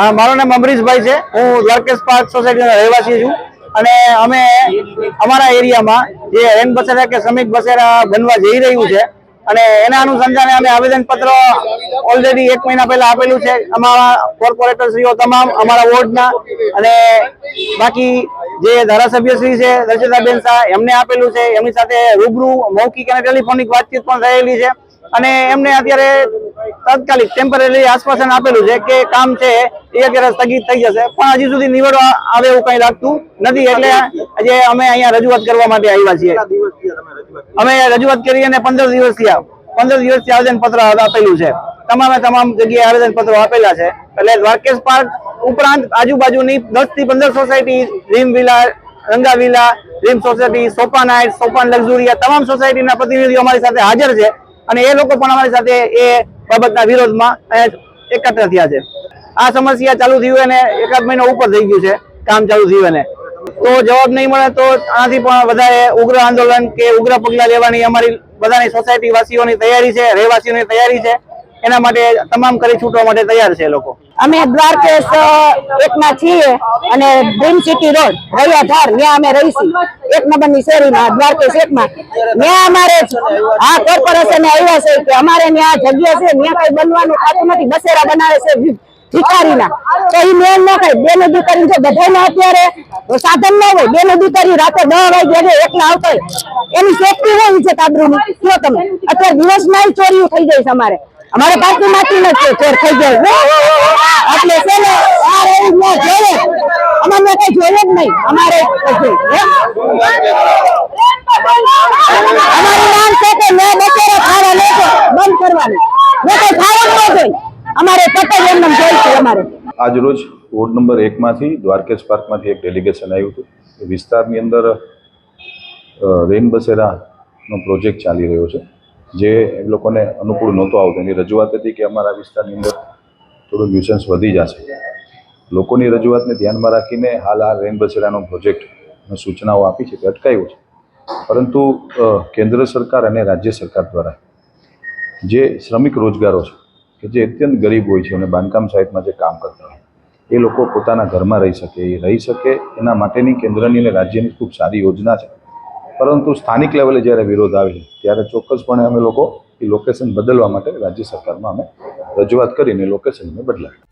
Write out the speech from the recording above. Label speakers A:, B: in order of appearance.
A: હા, મારું નામ અમરીશભાઈ છે. હું દ્વારકેશ પાર્ક સોસાયટીનો રહેવાસી છું. અને અમે અમારા એરિયામાં જે રેન બસેરા કે શ્રમિક બસેરા બનવા જઈ રહ્યું છે અને એના અનુસંધાને અમે આવેદનપત્ર ઓલરેડી એક મહિના પહેલા આપેલું છે. અમારા કોર્પોરેટરશ્રીઓ તમામ, અમારા વોર્ડના અને બાકી જે ધારાસભ્યશ્રી છે દર્શિતાબેન શાહ, એમને આપેલું છે. એમની સાથે રૂબરૂ મૌખિક અને ટેલિફોનિક વાતચીત પણ થયેલી છે. અને એમને અત્યારે તાત્કાલિક ટેમ્પરરી આશ્વાસન આપેલું છે કે કામ છે એ અત્યારે સ્થગિત થઈ જશે. પણ હજી સુધી નિવેડો આવે એવું કઈ લાગતું નથી. એટલે આજે અમે અહીંયા રજૂઆત કરવા માટે આવ્યા છીએ. અમે રજૂઆત કરી અને પંદર દિવસ થયા. પંદર દિવસથી આવેદન પત્ર આપેલું છે. તમામે તમામ જગ્યાએ આવેદન પત્રો આપેલા છે. એટલે દ્વારકેશ પાર્ક ઉપરાંત આજુબાજુની દસથી પંદર society Reem villa Ranga villa Reem society Sopan height Sopan Luxuria તમામ સોસાયટીના પ્રતિનિધિઓ અમારી સાથે હાજર છે. અને એ લોકો પણ અમારી સાથે એ બાબતના વિરોધમાં એકત્ર થયા છે. આ સમસ્યા ચાલુ થયું અને એકાદ મહિનો ઉપર થઈ ગયું છે, કામ ચાલુ થયું એને તો જવાબ નહીં મળે તો આનાથી પણ વધારે ઉગ્ર આંદોલન કે ઉગ્ર પગલાં લેવાની અમારી બધાની સોસાયટી વાસીઓની તૈયારી છે, રહેવાસીઓની તૈયારી છે. એના માટે તમામ કરી છૂટવા માટે તૈયાર છે લોકો.
B: અમે દ્વારકેશ એકમાં છીએ અને ડ્રીમ સિટી રોડ રૈયા ધાર ત્યાં અમે રહીશું. એક નંબરની શેરીમાં દ્વારકેશ એકમાં ત્યાં અમારે આ કોર્પોરેશન આવ્યા છે કે અમારે ત્યાં જગ્યા છે ત્યાં કઈ બનવાનું થતું નથી. બસેરા બનાવે છે ભિખારીના. તો એ મેન ન ખાય. બેનો દીકરી જો બધાને અત્યારે સાધન ના હોય બેનો દીકરી રાતે દસ વાગે એકલા આવતા હોય. એની સેફટી હોય છે કાબરૂની કયો તમે. અત્યારે દિવસમાં ચોરીઓ થઈ જાય છે અમારે. અમારે પાર્ટી માંથી નથી ચોર થઈ જાય એટલે છે ને, આ એવું ન જોઈએ. અમારે કઈ જોઈએ જ નહીં. અમારે અમારું નામ છે કે મેં બપોરે ખાવા લેતો બંધ કરવાનું. મેં કઈ ખાવાનું ન જોઈ અમારે પટેલ એમ નામ છે અમારે.
C: આજરોજ વોર્ડ નંબર એકમાંથી દ્વારકેશ પાર્કમાંથી એક ડેલિગેશન આવ્યું હતું. એ વિસ્તારની અંદર રેન બસેરાનો પ્રોજેક્ટ ચાલી રહ્યો છે. જે એ લોકોને અનુકૂળ નહોતો આવતો. એની રજૂઆત હતી કે અમારા વિસ્તારની અંદર થોડું ન્યુસન્સ વધી જશે. લોકોની રજૂઆતને ધ્યાનમાં રાખીને હાલ આ રેન બસેરાનો પ્રોજેક્ટ સૂચનાઓ આપી છે તે અટકાયો છે. પરંતુ કેન્દ્ર સરકાર અને રાજ્ય સરકાર દ્વારા જે શ્રમિક રોજગારો છે, કે જે અત્યંત ગરીબ હોય છે અને બાંધકામ સાઇટમાં જે કામ કરતા હોય, એ લોકો પોતાના ઘરમાં રહી શકે. એ રહી શકે એના માટેની કેન્દ્રની અને રાજ્યની ખૂબ સારી યોજના છે. પરંતુ સ્થાનિક લેવલે જ્યારે વિરોધ આવે ત્યારે ચોક્કસપણે અમે લોકો એ લોકેશન બદલવા માટે રાજ્ય સરકારમાં અમે રજૂઆત કરીને લોકેશનને બદલાવી